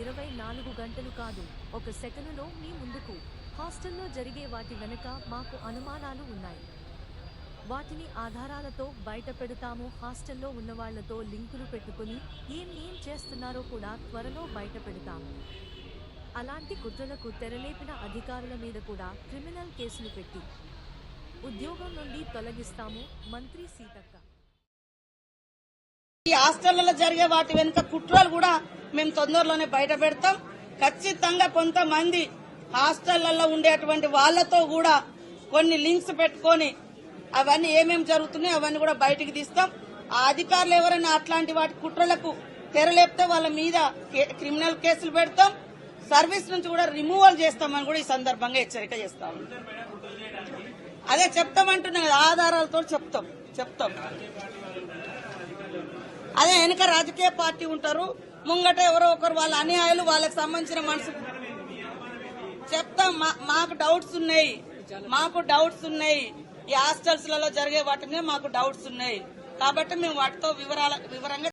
ఇరవై నాలుగు గంటలు కాదు ఒక సెకనులో మీ ముందుకు. హాస్టల్లో జరిగే వాటి వెనుక మాకు అనుమానాలు ఉన్నాయి. వాటిని ఆధారాలతో బయట పెడతాము. హాస్టల్లో ఉన్నవాళ్ళతో లింకులు పెట్టుకుని ఏం ఏం చేస్తున్నారో కూడా త్వరలో బయట పెడతాము. అలాంటి కుట్రలకు తెరలేపిన అధికారుల మీద కూడా క్రిమినల్ కేసులు పెట్టి ఉద్యోగం నుండి తొలగిస్తాము. మంత్రి సీతక్క ఈ హాస్టళ్ళలో జరిగే వాటి వెనుక కుట్రలు కూడా మేము తొందరలోనే బయట పెడతాం. ఖచ్చితంగా కొంతమంది హాస్టళ్ళలో ఉండేటువంటి వాళ్ళతో కూడా కొన్ని లింక్స్ పెట్టుకొని అవన్నీ ఏమేమి జరుగుతున్నాయి అవన్నీ కూడా బయటికి తీస్తాం. ఆ అధికారులు ఎవరైనా అట్లాంటి వాటి కుట్రలకు తెరలేపితే వాళ్ళ మీద క్రిమినల్ కేసులు పెడతాం. సర్వీస్ నుంచి కూడా రిమూవల్ చేస్తామని కూడా ఈ సందర్భంగా హెచ్చరిక చేస్తాం అదే చెప్తామంటున్నా కదా ఆధారాలతో చెప్తాం చెప్తాం. అదే వెనక రాజకీయ పార్టీ ఉంటారు ముంగట ఎవరో ఒకరు వాళ్ళ అన్యాయాలు వాళ్ళకి సంబంధించిన మనసు. చెప్తాం మా- మాకు డౌట్స్ ఉన్నాయి మాకు డౌట్స్ ఉన్నాయి. ఈ హాస్టల్స్లలో జరిగే వాటి మీద మాకు డౌట్స్ ఉన్నాయి. కాబట్టి మేము వాటితో వివరాల వివరంగా